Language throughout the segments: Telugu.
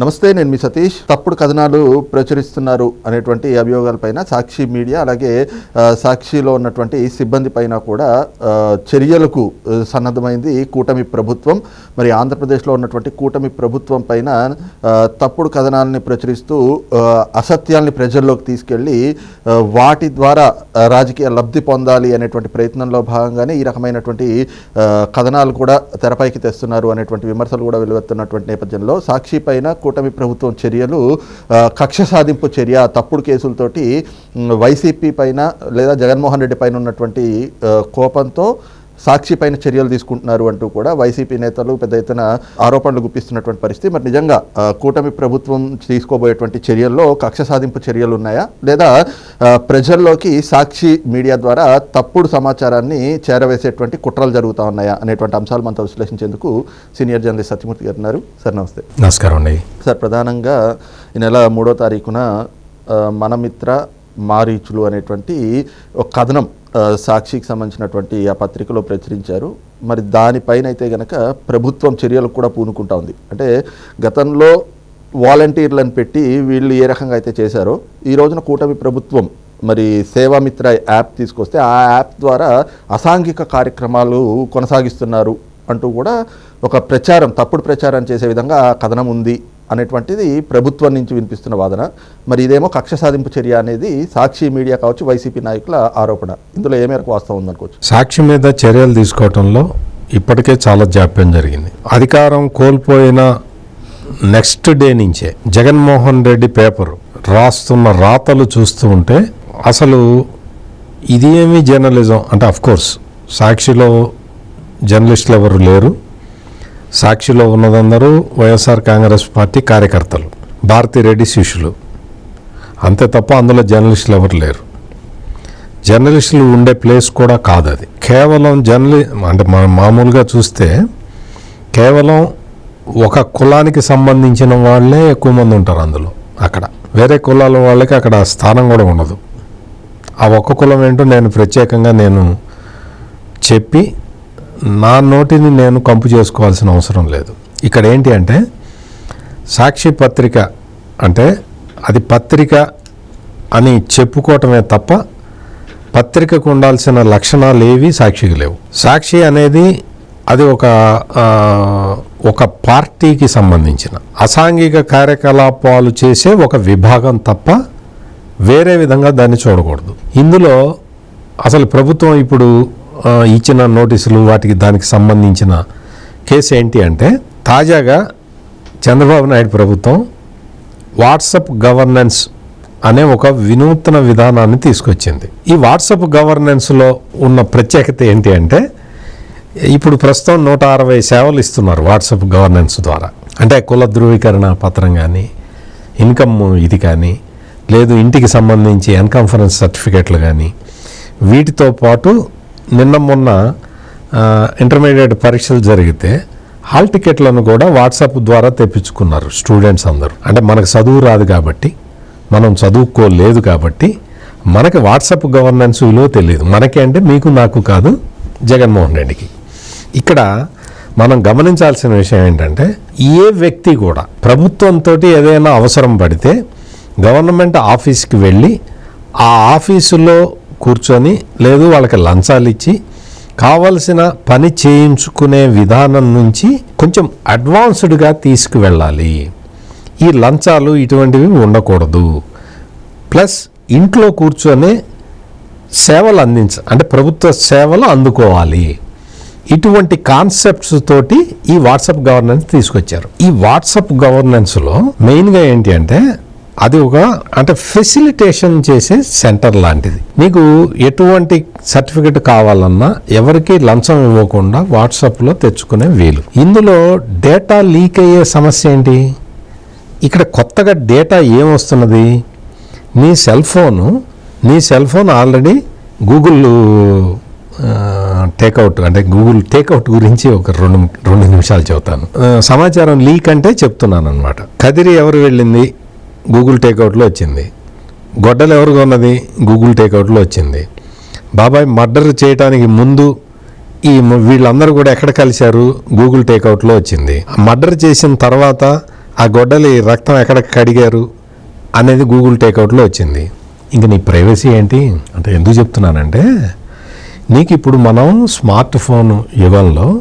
నమస్తే నేను మీ సతీష్. తప్పుడు కథనాలు ప్రచురిస్తున్నారు అనేటువంటి అభియోగాలపైన సాక్షి మీడియా అలాగే సాక్షిలో ఉన్నటువంటి సిబ్బంది పైన కూడా చర్యలకు సన్నద్ధమైంది కూటమి ప్రభుత్వం. మరి ఆంధ్రప్రదేశ్లో ఉన్నటువంటి కూటమి ప్రభుత్వం పైన తప్పుడు కథనాలని ప్రచురిస్తూ అసత్యాల్ని ప్రజల్లోకి తీసుకెళ్ళి వాటి ద్వారా రాజకీయ లబ్ధి పొందాలి అనేటువంటి ప్రయత్నంలో భాగంగానే ఈ రకమైనటువంటి కథనాలు కూడా తెరపైకి తెస్తున్నారు అనేటువంటి విమర్శలు కూడా వెలువెత్తున్నటువంటి నేపథ్యంలో సాక్షి పైన కూటమి ప్రభుత్వం చర్యలు కక్ష సాధింపు చర్య తప్పుడు కేసులతోటి వైసీపీ పైన లేదా జగన్మోహన్ రెడ్డి పైన ఉన్నటువంటి కోపంతో సాక్షి పైన చర్యలు తీసుకుంటున్నారు అంటూ కూడా వైసీపీ నేతలు పెద్ద ఎత్తున ఆరోపణలు గుప్పిస్తున్నటువంటి పరిస్థితి. మరి నిజంగా కూటమి ప్రభుత్వం తీసుకోబోయేటువంటి చర్యల్లో కక్ష సాధింపు చర్యలు ఉన్నాయా? లేదా ప్రజల్లోకి సాక్షి మీడియా ద్వారా తప్పుడు సమాచారాన్ని చేరవేసేటువంటి కుట్రలు జరుగుతూ ఉన్నాయా అనేటువంటి అంశాలు మనతో విశ్లేషించేందుకు సీనియర్ జర్నలిస్ట్ సత్యమూర్తి గారు ఉన్నారు. సార్ నమస్తే. నమస్కారం అండి. సార్ ప్రధానంగా ఈ నెల మూడో తారీఖున ఆ, మనమిత్ర మారీచులు అనేటువంటి ఒక కథనం సాక్షికి సంబంధించినటువంటి ఆ పత్రికలో ప్రచురించారు. మరి దానిపైన అయితే గనక ప్రభుత్వం చర్యలకు కూడా పూనుకుంటా ఉంది. అంటే గతంలో వాలంటీర్లను పెట్టి వీళ్ళు ఏ రకంగా అయితే చేశారో ఈ రోజున కూటమి ప్రభుత్వం మరి సేవామిత్ర యాప్ తీసుకొస్తే ఆ యాప్ ద్వారా అసాంఘిక కార్యక్రమాలు కొనసాగిస్తున్నారు అంటూ కూడా ఒక ప్రచారం తప్పుడు ప్రచారం చేసే విధంగా ఆ కథనం ఉంది. అనేటువంటిది ప్రభుత్వం నుంచి వినిపిస్తున్న వాదన. మరి ఇదేమో కక్ష సాధింపు చర్య అనేది సాక్షి మీడియా కావచ్చు వైసీపీ నాయకుల ఆరోపణ. ఇందులో ఏ మేరకు వాస్తవం ఉందనుకోవచ్చు? సాక్షి మీద చర్యలు తీసుకోవటంలో ఇప్పటికే చాలా జాప్యం జరిగింది. అధికారం కోల్పోయిన నెక్స్ట్ డే నుంచే జగన్మోహన్ రెడ్డి పేపర్ రాస్తున్న రాతలు చూస్తూ ఉంటే అసలు ఇది ఏమి జర్నలిజం? అంటే అఫ్కోర్స్ సాక్షిలో జర్నలిస్టులు ఎవరు లేరు. సాక్షిలో ఉన్నదందరూ వైఎస్ఆర్ కాంగ్రెస్ పార్టీ కార్యకర్తలు భారతీ రెడ్డి శిష్యులు. అంతే తప్ప అందులో జర్నలిస్టులు ఎవరు లేరు. జర్నలిస్టులు ఉండే ప్లేస్ కూడా కాదు అది కేవలం జర్నలి అంటే మనం మామూలుగా చూస్తే కేవలం ఒక కులానికి సంబంధించిన వాళ్ళే ఎక్కువ మంది ఉంటారు అందులో అక్కడ. వేరే కులాల వాళ్ళకి అక్కడ స్థానం కూడా ఉండదు. ఆ ఒక్క కులం ఏంటో నేను ప్రత్యేకంగా నేను చెప్పి నా నోటిని నేను కంపు చేసుకోవాల్సిన అవసరం లేదు. ఇక్కడ ఏంటి అంటే సాక్షి పత్రిక అంటే అది పత్రిక అని చెప్పుకోవటమే తప్ప పత్రికకు ఉండాల్సిన లక్షణాలు ఏవి సాక్షికి లేవు. సాక్షి అనేది అది ఒక ఒక పార్టీకి సంబంధించిన అసాంఘిక కార్యకలాపాలు చేసే ఒక విభాగం తప్ప వేరే విధంగా దాన్ని చూడకూడదు. ఇందులో అసలు ప్రభుత్వం ఇప్పుడు ఇచ్చిన నోటీసులు వాటికి దానికి సంబంధించిన కేసు ఏంటి అంటే తాజాగా చంద్రబాబు నాయుడు ప్రభుత్వం వాట్సప్ గవర్నెన్స్ అనే ఒక వినూత్న విధానాన్ని తీసుకొచ్చింది. ఈ వాట్సప్ గవర్నెన్స్లో ఉన్న ప్రత్యేకత ఏంటి అంటే ఇప్పుడు ప్రస్తుతం నూట అరవై సేవలు ఇస్తున్నారు వాట్సాప్ గవర్నెన్స్ ద్వారా. అంటే కుల ధృవీకరణ పత్రం కానీ ఇన్కమ్ ఇది కానీ లేదు ఇంటికి సంబంధించి ఎన్కాన్ఫరెన్స్ సర్టిఫికెట్లు కానీ వీటితో పాటు నిన్న మొన్న ఇంటర్మీడియట్ పరీక్షలు జరిగితే హాల్ టికెట్లను కూడా వాట్సాప్ ద్వారా తెప్పించుకున్నారు స్టూడెంట్స్ అందరూ. అంటే మనకు చదువు రాదు కాబట్టి మనం చదువుకోలేదు కాబట్టి మనకి వాట్సాప్ గవర్నెన్స్ విలువ తెలియదు. మనకే అంటే మీకు నాకు కాదు జగన్మోహన్ రెడ్డికి. ఇక్కడ మనం గమనించాల్సిన విషయం ఏంటంటే ఏ వ్యక్తి కూడా ప్రభుత్వంతో ఏదైనా అవసరం పడితే గవర్నమెంట్ ఆఫీస్కి వెళ్ళి ఆ ఆఫీసులో కూర్చొని లేదు వాళ్ళకి లంచాలు ఇచ్చి కావలసిన పని చేయించుకునే విధానం నుంచి కొంచెం అడ్వాన్స్డ్గా తీసుకువెళ్ళాలి. ఈ లంచాలు ఇటువంటివి ఉండకూడదు. ప్లస్ ఇంట్లో కూర్చొని సేవలు అందించ అంటే ప్రభుత్వ సేవలు అందుకోవాలి. ఇటువంటి కాన్సెప్ట్స్ తోటి ఈ వాట్సాప్ గవర్నెన్స్ తీసుకొచ్చారు. ఈ వాట్సాప్ గవర్నెన్స్లో మెయిన్గా ఏంటి అంటే అది ఒక అంటే ఫెసిలిటేషన్ చేసే సెంటర్ లాంటిది. మీకు ఎటువంటి సర్టిఫికెట్ కావాలన్నా ఎవరికి లంచం ఇవ్వకుండా వాట్సాప్లో తెచ్చుకునే వీలు. ఇందులో డేటా లీక్ అయ్యే సమస్య ఏంటి? ఇక్కడ కొత్తగా డేటా ఏమొస్తున్నది? నీ సెల్ ఫోను నీ cell phone already Google takeout అంటే గూగుల్ టేక్అవుట్ గురించి ఒక రెండు రెండు నిమిషాలు చెబుతాను. సమాచారం లీక్ అంటే చెప్తున్నాను అనమాట కదిరి ఎవరు వెళ్ళింది? గూగుల్ టేక్అవుట్లో వచ్చింది. గొడ్డలు ఎవరు కొన్నది? గూగుల్ టేక్అవుట్లో వచ్చింది. బాబాయ్ మర్డర్ చేయడానికి ముందు ఈ వీళ్ళందరూ కూడా ఎక్కడ కలిశారు? గూగుల్ టేక్అవుట్లో వచ్చింది. మర్డర్ చేసిన తర్వాత ఆ గొడ్డలి రక్తం ఎక్కడ కడిగారు అనేది గూగుల్ టేక్అవుట్లో వచ్చింది. ఇంక నీ ప్రైవసీ ఏంటి? అంటే ఎందుకు చెప్తున్నానంటే నీకు ఇప్పుడు మనం స్మార్ట్ ఫోన్ యుగంలో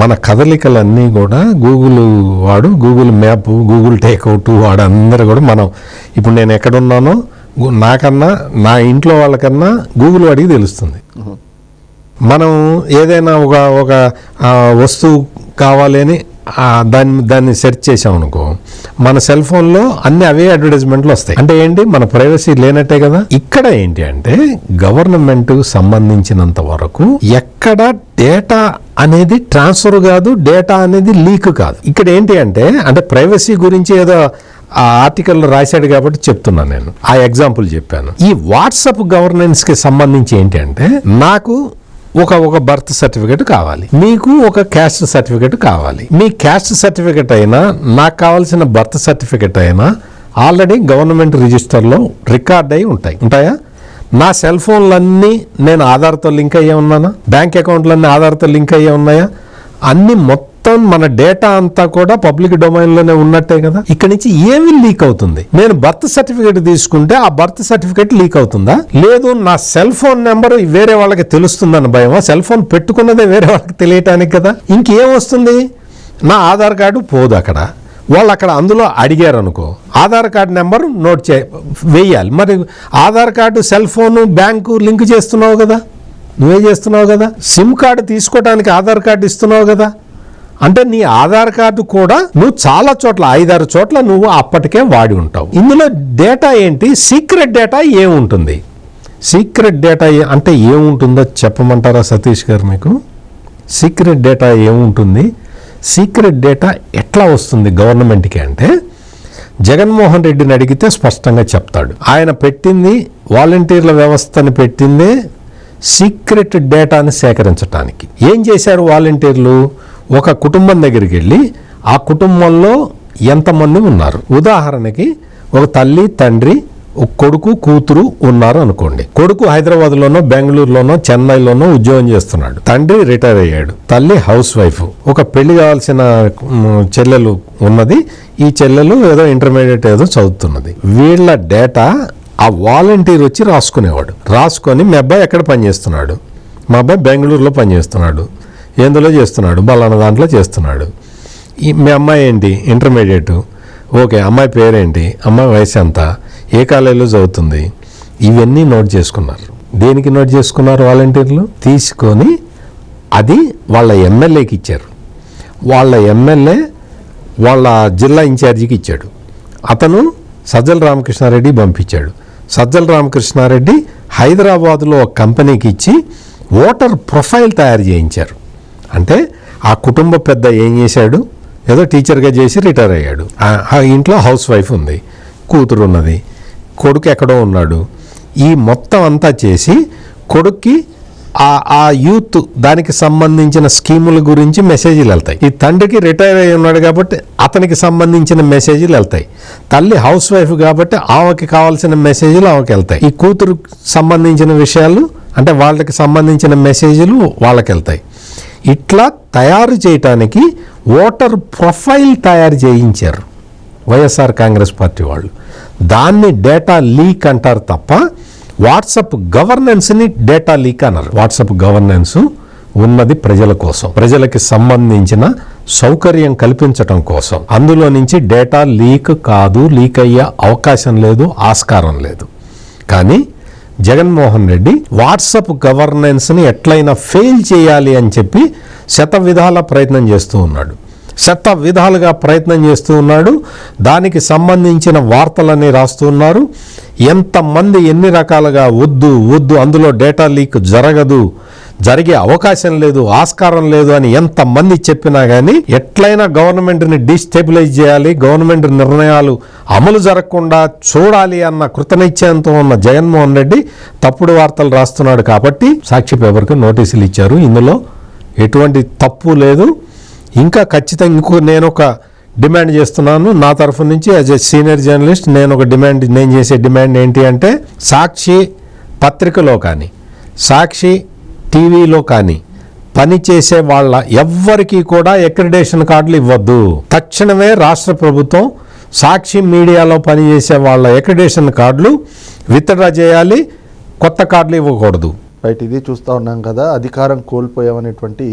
మన కదలికలన్నీ కూడా గూగుల్ వాడు గూగుల్ మ్యాప్ గూగుల్ టేక్అవుట్ వాడు అందరూ కూడా మనం. ఇప్పుడు నేను ఎక్కడున్నానో నాకన్నా నా ఇంట్లో వాళ్ళకన్నా గూగుల్ వాడికి తెలుస్తుంది. మనం ఏదైనా ఒక ఒక వస్తువు కావాలి అని దాన్ని దాన్ని సెర్చ్ చేసాం అనుకో మన సెల్ ఫోన్లో అన్ని అవే అడ్వర్టైజ్మెంట్లు వస్తాయి. అంటే ఏంటి? మన ప్రైవసీ లేనట్టే కదా? ఇక్కడ ఏంటి అంటే గవర్నమెంట్ సంబంధించినంత వరకు ఎక్కడ డేటా అనేది ట్రాన్స్ఫర్ కాదు డేటా అనేది లీక్ కాదు. ఇక్కడ ఏంటి అంటే అంటే ప్రైవసీ గురించి ఏదో ఆ ఆర్టికల్ రాశాడు కాబట్టి చెప్తున్నాను నేను. ఆ ఎగ్జాంపుల్ చెప్పాను. ఈ వాట్సాప్ గవర్నెన్స్కి సంబంధించి ఏంటి అంటే నాకు ఒక ఒక బర్త్ సర్టిఫికేట్ కావాలి. మీకు ఒక క్యాస్ట్ సర్టిఫికేట్ కావాలి. మీ క్యాస్ట్ సర్టిఫికేట్ అయినా నాకు కావాల్సిన బర్త్ సర్టిఫికేట్ అయినా ఆల్రెడీ గవర్నమెంట్ రిజిస్టర్లో రికార్డ్ అయి ఉంటాయి. ఉంటాయా? నా సెల్ ఫోన్లన్నీ నేను ఆధార్తో లింక్ అయ్యే ఉన్నానా? బ్యాంక్ అకౌంట్లన్నీ ఆధార్తో లింక్ అయ్యే ఉన్నాయా? అన్ని మొత్తం మొత్తం మన డేటా అంతా కూడా పబ్లిక్ డొమైన్లోనే ఉన్నట్టే కదా? ఇక్కడ నుంచి ఏమి లీక్ అవుతుంది? నేను బర్త్ సర్టిఫికేట్ తీసుకుంటే ఆ బర్త్ సర్టిఫికేట్ లీక్ అవుతుందా? లేదు నా సెల్ ఫోన్ నెంబర్ వేరే వాళ్ళకి తెలుస్తుందని భయమా? సెల్ ఫోన్ పెట్టుకున్నదే వేరే వాళ్ళకి తెలియటానికి కదా? ఇంకేం వస్తుంది? నా ఆధార్ కార్డు పోదు అక్కడ. వాళ్ళు అక్కడ అందులో అడిగారు అనుకో ఆధార్ కార్డు నెంబర్ నోట్ చే వేయాలి. మరి Aadhaar card cell phone bank link చేస్తున్నావు కదా? నువ్వే చేస్తున్నావు కదా? సిమ్ కార్డు తీసుకోవడానికి ఆధార్ కార్డు ఇస్తున్నావు కదా? అంటే నీ ఆధార్ కార్డు కూడా నువ్వు చాలా చోట్ల ఐదారు చోట్ల నువ్వు అప్పటికే వాడి ఉంటావు. ఇందులో డేటా ఏంటి? సీక్రెట్ డేటా ఏముంటుంది సీక్రెట్ డేటా అంటే ఏముంటుందో చెప్పమంటారా సతీష్ గారు మీకు? సీక్రెట్ డేటా ఏముంటుంది? సీక్రెట్ డేటా ఎట్లా వస్తుంది గవర్నమెంట్కి అంటే జగన్మోహన్ రెడ్డిని అడిగితే స్పష్టంగా చెప్తాడు. ఆయన పెట్టింది వాలంటీర్ల వ్యవస్థను పెట్టిందే సీక్రెట్ డేటాని సేకరించడానికి ఏం చేశారు వాలంటీర్లు? ఒక కుటుంబం దగ్గరికి వెళ్ళి ఆ కుటుంబంలో ఎంతమంది ఉన్నారు? ఉదాహరణకి ఒక తల్లి తండ్రి ఒక కొడుకు కూతురు ఉన్నారు అనుకోండి. కొడుకు హైదరాబాద్లోనో బెంగళూరులోనో చెన్నైలోనో ఉద్యోగం చేస్తున్నాడు. తండ్రి రిటైర్ అయ్యాడు. తల్లి హౌస్ వైఫ్. ఒక పెళ్ళి కావాల్సిన చెల్లెలు ఉన్నది. ఈ చెల్లెలు ఏదో ఇంటర్మీడియట్ ఏదో చదువుతున్నది. వీళ్ళ డేటా ఆ వాలంటీర్ వచ్చి రాసుకునేవాడు. రాసుకొని మీ అబ్బాయి ఎక్కడ పనిచేస్తున్నాడు? మా అబ్బాయి బెంగళూరులో పనిచేస్తున్నాడు. ఎందులో చేస్తున్నాడు? బలానా దాంట్లో చేస్తున్నాడు. మీ అమ్మాయి ఏంటి? ఇంటర్మీడియట్. ఓకే అమ్మాయి పేరేంటి? అమ్మాయి వయసు ఎంత? ఏ కాలేజీలో చదువుతుంది? ఇవన్నీ నోట్ చేసుకున్నారు. దేనికి నోట్ చేసుకున్నారు వాలంటీర్లు? తీసుకొని అది వాళ్ళ ఎమ్మెల్యేకి ఇచ్చారు. వాళ్ళ ఎమ్మెల్యే వాళ్ళ జిల్లా ఇన్ఛార్జికి ఇచ్చాడు. అతను సజ్జల రామకృష్ణారెడ్డి పంపించాడు. సజ్జల రామకృష్ణారెడ్డి హైదరాబాద్లో ఒక కంపెనీకి ఇచ్చి ఓటర్ ప్రొఫైల్ తయారు చేయించారు. అంటే ఆ కుటుంబ పెద్ద ఏం చేశాడు? ఏదో టీచర్గా చేసి రిటైర్ అయ్యాడు. ఆ- ఇంట్లో హౌస్ వైఫ్ ఉంది. కూతురు ఉన్నది. కొడుకు ఎక్కడో ఉన్నాడు. ఈ మొత్తం అంతా చేసి కొడుక్కి ఆ ఆ యూత్ దానికి సంబంధించిన స్కీముల గురించి మెసేజ్లు వెళ్తాయి. ఈ తండ్రికి రిటైర్ అయి ఉన్నాడు కాబట్టి అతనికి సంబంధించిన మెసేజ్లు వెళ్తాయి. తల్లి హౌస్ వైఫ్ కాబట్టి ఆమెకి కావాల్సిన మెసేజ్లు ఆమెకి వెళ్తాయి. ఈ కూతురు సంబంధించిన విషయాలు అంటే వాళ్ళకి సంబంధించిన మెసేజ్లు వాళ్ళకి వెళ్తాయి. ఇట్లా తయారు చేయటానికి ఓటర్ ప్రొఫైల్ తయారు చేయించారు వైఎస్ఆర్ కాంగ్రెస్ పార్టీ వాళ్ళు. దాన్ని డేటా లీక్ అంటారు తప్ప వాట్సప్ గవర్నెన్స్ని డేటా లీక్ అన్నారు వాట్సప్ గవర్నెన్స్ ఉన్నది ప్రజల కోసం ప్రజలకి సంబంధించిన సౌకర్యం కల్పించటం కోసం. అందులో నుంచి డేటా లీక్ కాదు లీక్ అయ్యే అవకాశం లేదు ఆస్కారం లేదు. కానీ జగన్మోహన్ రెడ్డి వాట్సప్ గవర్నెన్స్ని ఎట్లయినా ఫెయిల్ చేయాలి అని చెప్పి శత విధాల ప్రయత్నం చేస్తూ ఉన్నాడు. శత విధాలుగా ప్రయత్నం చేస్తూ ఉన్నాడు. దానికి సంబంధించిన వార్తలన్నీ రాస్తూ ఉన్నారు. ఎంతమంది ఎన్ని రకాలుగా వద్దు వద్దు అందులో డేటా లీక్ జరగదు జరిగే అవకాశం లేదు ఆస్కారం లేదు అని ఎంతమంది చెప్పినా కానీ ఎట్లయినా గవర్నమెంట్ని డిస్టెబిలైజ్ చేయాలి గవర్నమెంట్ నిర్ణయాలు అమలు జరగకుండా చూడాలి అన్న కృతనిశ్చయంతో ఉన్న జగన్మోహన్ రెడ్డి తప్పుడు వార్తలు రాస్తున్నాడు కాబట్టి సాక్షి పేపర్కి నోటీసులు ఇచ్చారు. ఇందులో ఎటువంటి తప్పు లేదు. ఇంకా ఖచ్చితంగా ఇంకో నేను ఒక డిమాండ్ చేస్తున్నాను. నా తరఫు నుంచి యాజ్ ఎ సీనియర్ జర్నలిస్ట్ నేను ఒక డిమాండ్ నేను చేసే డిమాండ్ ఏంటి అంటే సాక్షి పత్రికలో కానీ సాక్షి టీవీలో కానీ పని చేసే వాళ్ళ ఎవ్వరికీ కూడా ఎక్రిడేషన్ కార్డులు ఇవ్వద్దు. తక్షణమే రాష్ట్ర ప్రభుత్వం సాక్షి మీడియాలో పనిచేసే వాళ్ళ ఎక్రిడేషన్ కార్డులు విత్డ్రా చేయాలి కొత్త కార్డులు ఇవ్వకూడదు. రైట్ ఇది చూస్తూ ఉన్నాం కదా అధికారం కోల్పోయామనేటువంటి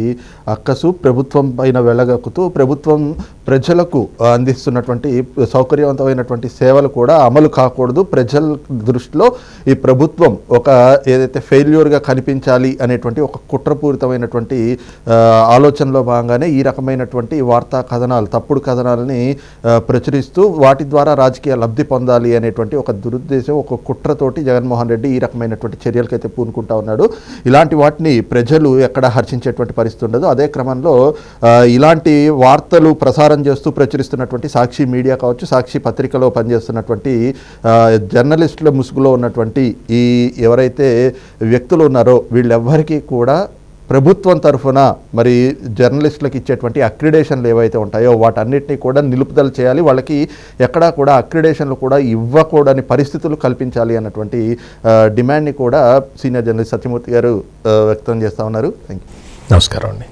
అక్కసు ప్రభుత్వం పైన వెళ్ళగక్కుతూ ప్రభుత్వం ప్రజలకు అందిస్తున్నటువంటి సౌకర్యవంతమైనటువంటి సేవలు కూడా అమలు కాకూడదు. ప్రజల దృష్టిలో ఈ ప్రభుత్వం ఒక ఏదైతే ఫెయిల్యూర్గా కనిపించాలి అనేటువంటి ఒక కుట్రపూరితమైనటువంటి ఆలోచనలో భాగంగానే ఈ రకమైనటువంటి వార్తా కథనాలు తప్పుడు కథనాలని ప్రచురిస్తూ వాటి ద్వారా రాజకీయ లబ్ధి పొందాలి అనేటువంటి ఒక దురుద్దేశం ఒక కుట్రతోటి జగన్మోహన్ రెడ్డి ఈ రకమైనటువంటి చర్యలకైతే పూనుకుంటా ఉన్నాడు. ఇలాంటి వాటిని ప్రజలు ఎక్కడ హర్షించేటువంటి పరిస్థితి ఉండదు. అదే క్రమంలో ఇలాంటి వార్తలు ప్రసారం చేస్తూ ప్రచురిస్తున్నటువంటి సాక్షి మీడియా కావచ్చు సాక్షి పత్రికలో పనిచేస్తున్నటువంటి జర్నలిస్టుల ముసుగులో ఉన్నటువంటి ఈ ఎవరైతే వ్యక్తులు ఉన్నారో వీళ్ళెవ్వరికీ కూడా ప్రభుత్వం తరఫున మరి జర్నలిస్టులకు ఇచ్చేటువంటి అక్రిడేషన్లు ఏవైతే ఉంటాయో వాటన్నిటిని కూడా నిలుపుదల చేయాలి. వాళ్ళకి ఎక్కడా కూడా అక్రిడేషన్లు కూడా ఇవ్వకూడని పరిస్థితులు కల్పించాలి అన్నటువంటి డిమాండ్ని కూడా సీనియర్ జర్నలిస్ట్ సత్యమూర్తి గారు వ్యక్తం చేస్తూ ఉన్నారు. థ్యాంక్ యూ నమస్కారం అండి.